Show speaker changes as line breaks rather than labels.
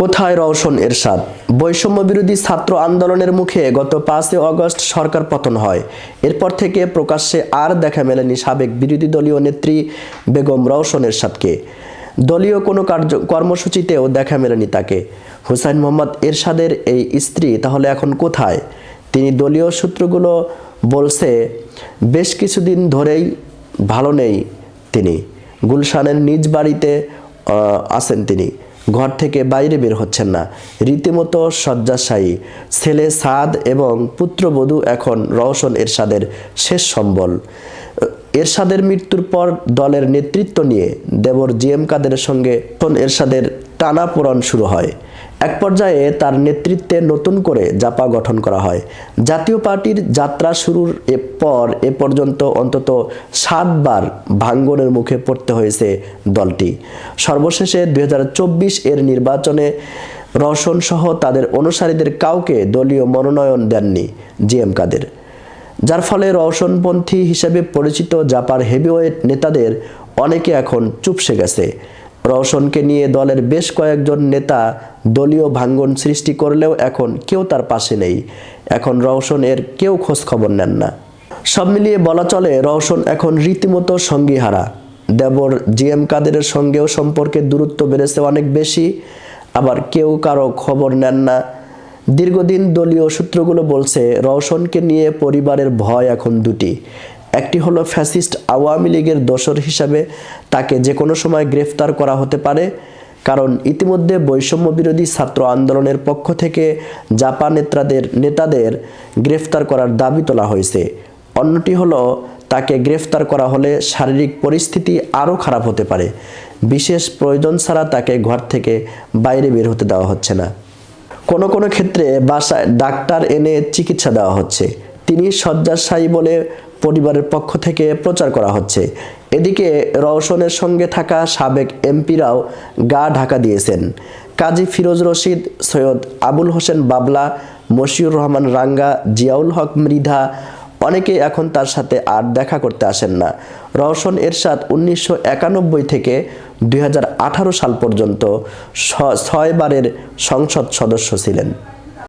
কোথায় রওশন এরশাদ? বৈষম্য বিরোধী ছাত্র আন্দোলনের মুখে গত পাঁচই অগস্ট সরকার পতন হয়। এরপর থেকে প্রকাশ্যে আর দেখা মেলেনি সাবেক বিরোধী দলীয় নেত্রী বেগম রওশন এরশাদকে। দলীয় কোনো কার্য, কর্মসূচিতেও দেখা মেলেনি তাকে। হুসাইন মোহাম্মদ এরশাদের এই স্ত্রী তাহলে এখন কোথায়? তিনি দলীয় সূত্রগুলো বলছে, বেশ কিছুদিন ধরেই ভালো নেই তিনি। গুলশানের নিজ বাড়িতে আছেন তিনি। ঘর থেকে বাইরে বের হচ্ছেন না। রীতিমতো শয্যাশায়ী। ছেলে সাদ এবং পুত্রবধূ এখন রওশন এরশাদের শেষ সম্বল। এরশাদের মৃত্যুর পর দলের নেতৃত্ব নিয়ে দেবর জি এম কাদেরের সঙ্গে এরশাদের টানাপোড়ন শুরু হয়। এক পর্যায়ে তার নেতৃত্বে নতুন করে জাপা গঠন করা হয়। জাতীয় পার্টির যাত্রা শুরুর পর এ পর্যন্ত অন্তত সাতবার ভাঙ্গনের মুখে পড়তে হয়েছে দলটি। সর্বশেষে দু হাজার চব্বিশ এর নির্বাচনে রওশন সহ তাদের অনুসারীদের কাউকে দলীয় মনোনয়ন দেননি জি এম কাদের। যার ফলে রওশনপন্থী হিসেবে পরিচিত জাপার হেভিওয়েট নেতাদের অনেকে এখন চুপসে গেছে। রওশনকে নিয়ে দলের বেশ কয়েকজন নেতা দলীয় ভাঙ্গন সৃষ্টি করলেও এখন কেউ তার পাশে নেই। এখন রওশনের কেউ খোঁজ খবর নেন না। সব মিলিয়ে বলা চলে, রওশন এখন রীতিমতো সঙ্গীহারা। দেবর জি এম কাদেরের সঙ্গেও সম্পর্কের দূরত্ব বেড়েছে অনেক বেশি। আবার কেউ কারও খবর নেন না। দীর্ঘদিন দলীয় সূত্রগুলো বলছে, রওশনকে নিয়ে পরিবারের ভয় এখন দুটি। একটি হলো ফ্যাসিস্ট আওয়ামী লীগের দোসর হিসাবে তাকে যে কোনো সময় গ্রেফতার করা হতে পারে, কারণ ইতিমধ্যে বৈষম্য বিরোধী ছাত্র আন্দোলনের পক্ষ থেকে জাপান নেতাদের নেতাদের গ্রেফতার করার দাবি তোলা হয়েছে। অন্যটি হলো, তাকে গ্রেফতার করা হলে শারীরিক পরিস্থিতি আরও খারাপ হতে পারে। বিশেষ প্রয়োজন ছাড়া তাকে ঘর থেকে বাইরে বের হতে দেওয়া হচ্ছে না। কোনো কোনো ক্ষেত্রে বাসায় ডাক্তার এনে চিকিৎসা দেওয়া হচ্ছে। তিনি শয্যাশায়ী বলে পরিবারের পক্ষ থেকে প্রচার করা হচ্ছে। এদিকে রওশনের সঙ্গে থাকা সাবেক এমপিরাও গা ঢাকা দিয়েছেন। কাজী ফিরোজ রশিদ, সৈয়দ আবুল হোসেন বাবলা, মশিউর রহমান রাঙ্গা, জিয়াউল হক মৃধা অনেকে এখন তার সাথে আর দেখা করতে আসেন না। রওশন এরশাদ উনিশশো একানব্বই থেকে দুই হাজার আঠারো সাল পর্যন্ত ছয়বারের সংসদ সদস্য ছিলেন।